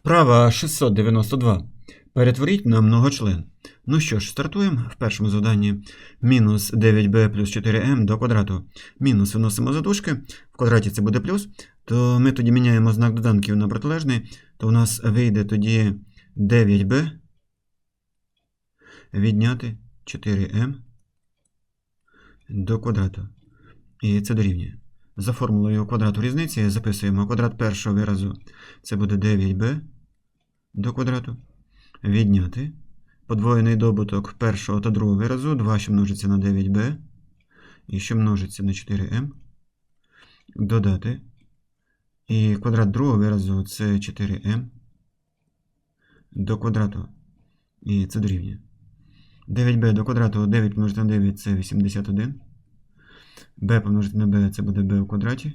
Вправа 692. Перетворіть на многочлен. Ну що ж, стартуємо в першому завданні. Мінус 9b плюс 4m до квадрату. Мінус виносимо за дужки. В квадраті це буде плюс. То ми тоді міняємо знак доданків на протилежний. То у нас вийде тоді 9b відняти 4m до квадрату. І це дорівнює. За формулою квадрату різниці записуємо квадрат першого виразу. Це буде 9b до квадрату. Відняти. Подвоєний добуток першого та другого виразу. 2, що множиться на 9b. І що множиться на 4m. Додати. І квадрат другого виразу це 4m до квадрату. І це дорівнює. 9b до квадрату 9 помножити на 9 це 81. B помножити на b це буде b у квадраті.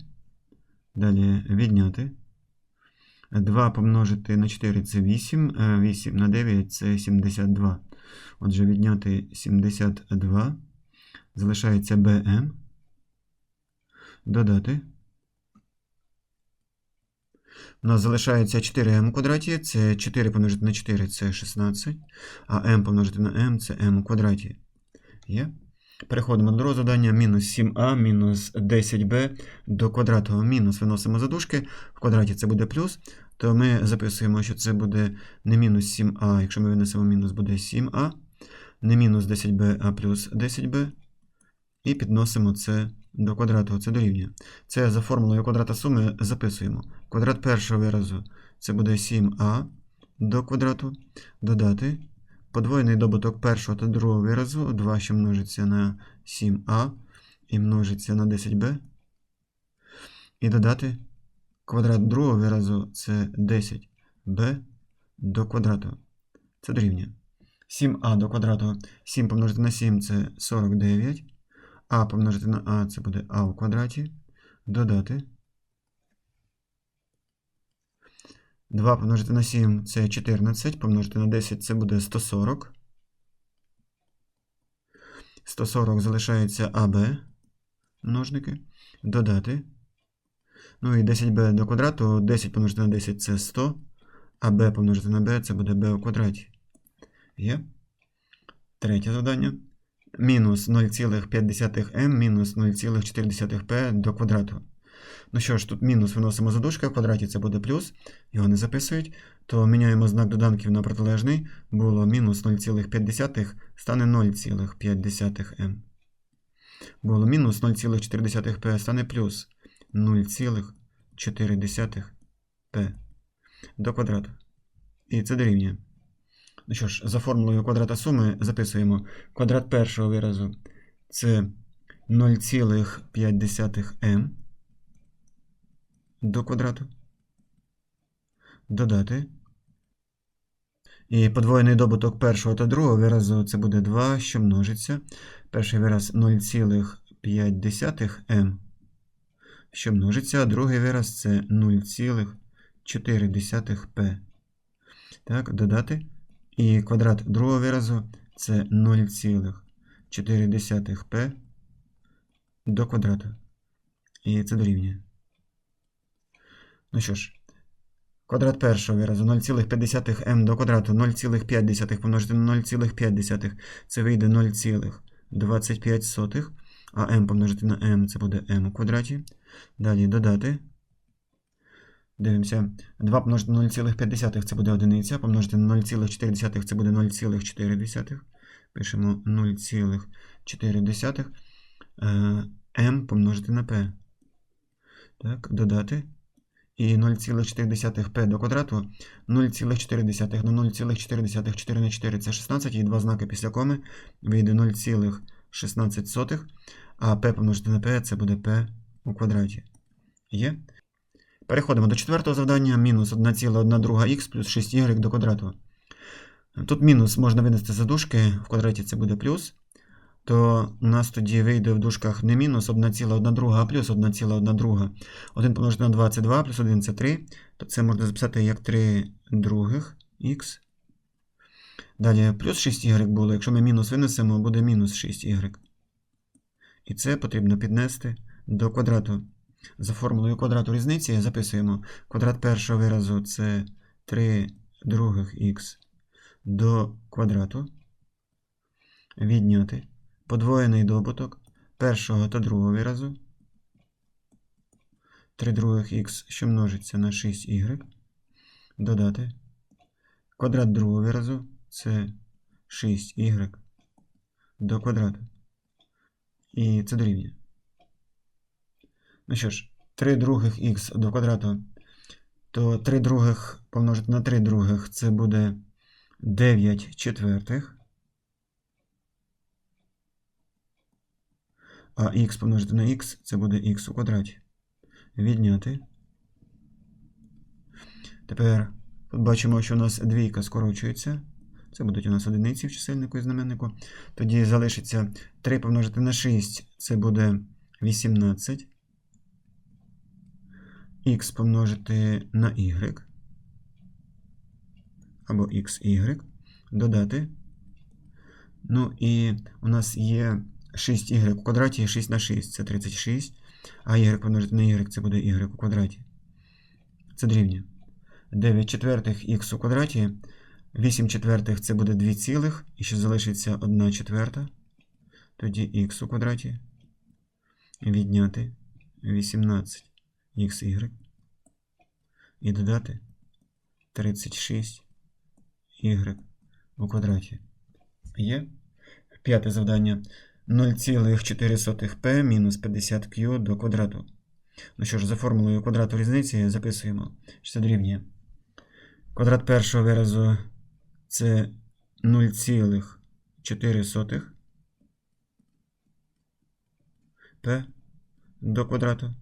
Далі відняти. 2 помножити на 4 це 8. 8 на 9 це 72. Отже, відняти 72. Залишається bm. Додати. У нас залишається 4m у квадраті. Це 4 помножити на 4 це 16. А m помножити на m це m у квадраті. Є. Переходимо до другого завдання. Мінус 7а, мінус 10b до квадрату. Мінус виносимо за дужки. В квадраті це буде плюс. То ми записуємо, що це буде не мінус 7а. Якщо ми винесемо мінус, буде 7а. Не мінус 10b, а плюс 10b. І підносимо це до квадрату. Це дорівнює. Це за формулою квадрата суми записуємо. Квадрат першого виразу це буде 7а до квадрату. Додати. Подвоєний добуток першого та другого виразу 2, що множиться на 7а і множиться на 10b. І додати квадрат другого виразу це 10b до квадрату. Це дорівнює. 7а до квадрату 7 помножити на 7 це 49. А помножити на а це буде а у квадраті. Додати. 2 помножити на 7 це 14, помножити на 10 це буде 140. 140 залишається АБ множники. Додати. Ну і 10b до квадрату. 10 помножити на 10 це 100. А b помножити на b це буде b у квадраті. Є. Третє завдання. Мінус 0,5m мінус 0,4p до квадрату. Ну що ж, тут мінус виносимо за дужки, в квадраті це буде плюс, його не записують. То міняємо знак доданків на протилежний. Було мінус 0,5 стане 0,5m. Було мінус 0,4p стане плюс 0,4p до квадрату. І це дорівнює. Ну що ж, за формулою квадрата суми записуємо квадрат першого виразу це 0,5m до квадрату. Додати. І подвоєний добуток першого та другого виразу це буде 2, що множиться. Перший вираз 0,5m, що множиться, а другий вираз це 0,4p. Так, додати. І квадрат другого виразу це 0,4p до квадрату. І це дорівнює. Ну що ж, квадрат першого виразу 0,5m до квадрату 0,5 помножити на 0,5 це вийде 0,25, а m помножити на m це буде m у квадраті. Далі додати. Дивимося. 2 помножити на 0,5 це буде одиниця, помножити на 0,4 це буде 0,4. Пишемо 0,4. m помножити на p. Так, додати. І 0,4p до квадрату 0,4 на 0,4 4 на 4 це 16, і два знаки після коми вийде 0,16, а p помножити на p це буде p у квадраті. Є? Переходимо до четвертого завдання. Мінус 1,1х плюс 6y до квадрату. Тут мінус можна винести за дужки, в квадраті це буде плюс. То у нас тоді вийде в дужках не мінус 1,1, а плюс 1,1. 1 помножити на 2 це 2, плюс 1 це 3. То це можна записати як 3 других х. Далі плюс 6y було. Якщо ми мінус винесемо, буде мінус 6y. І це потрібно піднести до квадрату. За формулою квадрату різниці записуємо квадрат першого виразу це 3 других х до квадрату. Відняти подвоєний добуток першого та другого виразу. 3 других х, що множиться на 6y. Додати. Квадрат другого виразу це 6y до квадрату. І це дорівнює. Ну що ж, 3 других х до квадрату, то 3 других помножити на 3 других це буде 9 четвертих. А х помножити на х це буде х у квадраті. Відняти. Тепер тут бачимо, що у нас двійка скорочується. Це будуть у нас одиниці в чисельнику і знаменнику. Тоді залишиться 3 помножити на 6, це буде 18. Х помножити на y. Або xy. Додати. Ну і у нас є 6y у квадраті, 6 на 6 це 36. А y помножити на y це буде y у квадраті. Це дорівнює. 9 четвертих х у квадраті. 8 четвертих це буде 2 цілих, і ще залишиться 1 четверта. Тоді х у квадраті. Відняти 18 xy. І додати 36 y у квадраті. Є. П'яте завдання. 0,4p мінус 50q до квадрату. Ну що ж, за формулою квадрату різниці записуємо, що це дорівнює. Квадрат першого виразу це 0,4 p до квадрату.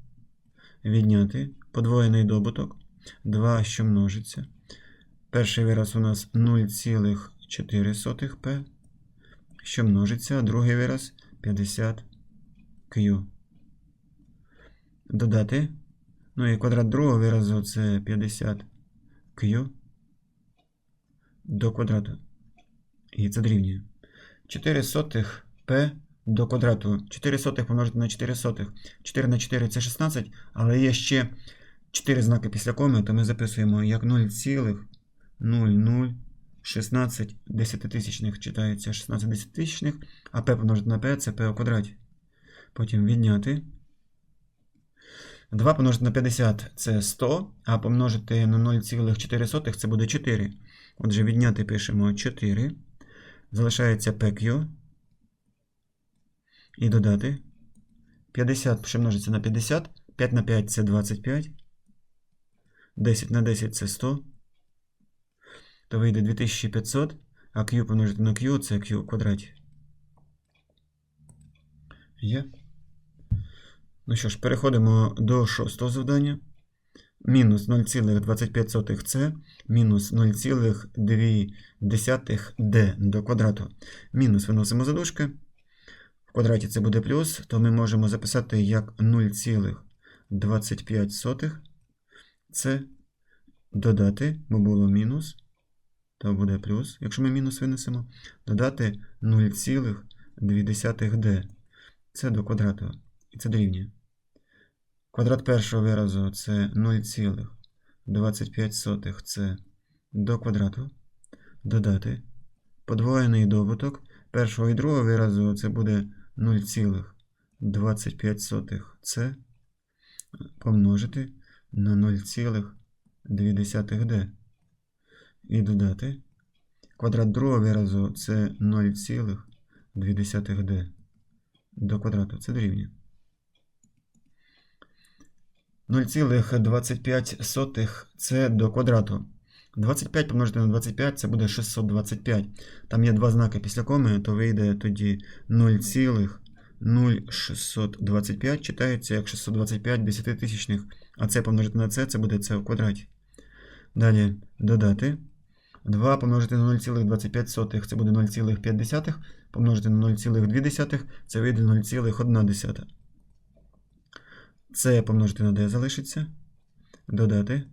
Відняти подвоєний добуток 2, що множиться. Перший вираз у нас 0,4 p, що множиться, другий вираз 50q. Додати. Ну і квадрат другого виразу це 50q до квадрату. І це дорівнює. 4 сотих p до квадрату. 4 сотих помножити на 4 сотих. 4 на 4 це 16, але є ще 4 знаки після коми, то ми записуємо як 0,0016 десятитисячних читається 16 десятитисячних, а p помножити на p це p у квадраті. Потім відняти. 2 помножити на 50 це 100, а помножити на 0,4 це буде 4. Отже, відняти пишемо 4. Залишається PQ. І додати. 50, що множиться на 50. 5 на 5 це 25. 10 на 10 це 100. То вийде 2500. А Q помножити на Q це Q в квадраті. Є. Ну що ж, переходимо до шостого завдання. Мінус 0,25 це мінус 0,2 d до квадрату. Мінус виносимо за дужки. В квадраті це буде плюс, то ми можемо записати як 0,25 це додати, бо було мінус, то буде плюс, якщо ми мінус винесемо, додати 0,2 d. Це до квадрату. І це дорівнює. Квадрат першого виразу це 0,25 це до квадрату. Додати. Подвоєний добуток першого і другого виразу це буде 0,25 це помножити на 0,2d. І додати. Квадрат другого виразу це 0,2d до квадрату. Це дорівнює. 0,25 це до квадрату. 25 помножити на 25 це буде 625. Там є два знаки після коми, то вийде тоді 0,0625. Читається як 625 десятитисячних. А це помножити на це, це буде це в квадраті. Далі додати. 2 помножити на 0,25 це буде 0,5. Помножити на 0,2 це вийде 0,1. Це помножити на d залишиться. Додати.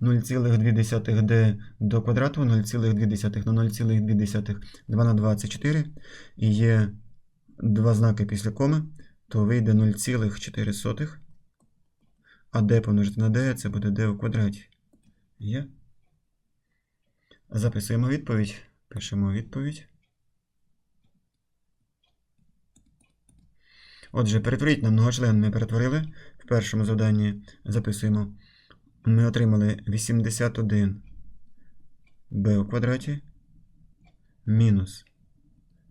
0,2d до квадрату 0,2 на 0,2. 2 на 2 це 4. І є два знаки після коми, то вийде 0,4. А d помножити на d це буде d у квадраті. Є? Записуємо відповідь. Пишемо відповідь. Отже, перетворіть на многочлен ми перетворили. В першому завданні записуємо. Ми отримали 81 b у квадраті мінус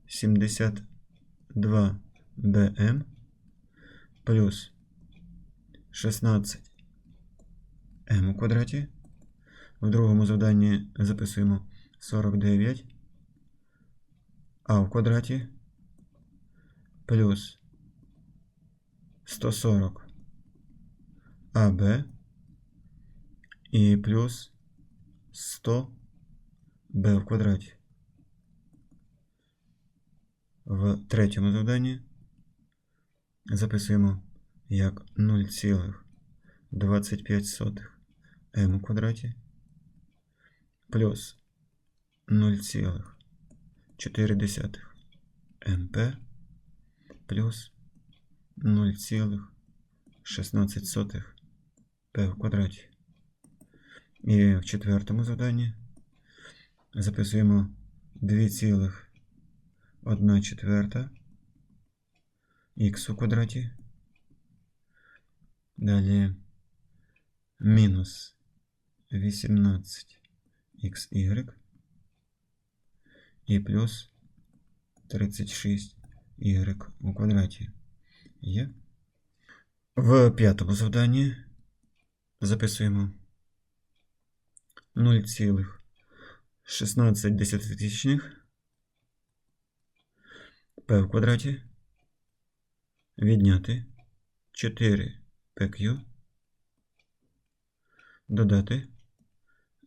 72 bm плюс 16 m у квадраті. В другому завданні записуємо 49 а в квадраті плюс 140 АБ і плюс 100 Б в квадраті. В третьому завданні записуємо як 0,25 М у квадраті плюс 0,4 МП плюс 0,16 П в квадраті. І в четвертому завданні записуємо 2,1 четверта х у квадраті. Далі мінус 18 xy і плюс 36 y у квадраті. Є. В п'ятому завданні записуємо 0,16 десятитисячних p в квадраті відняти 4 pq додати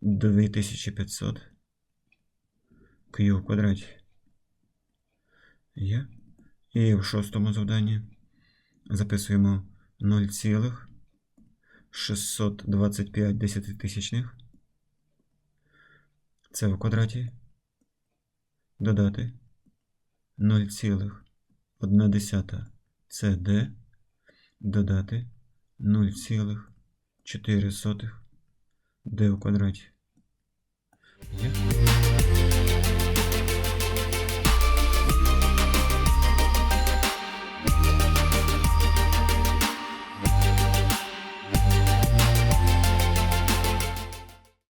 2500 q в квадраті. Є. І в шостому завданні записуємо 0,625 десятитисячних. Це в квадраті. Додати 0,1 CD. Додати 0,4 D в квадраті. Є?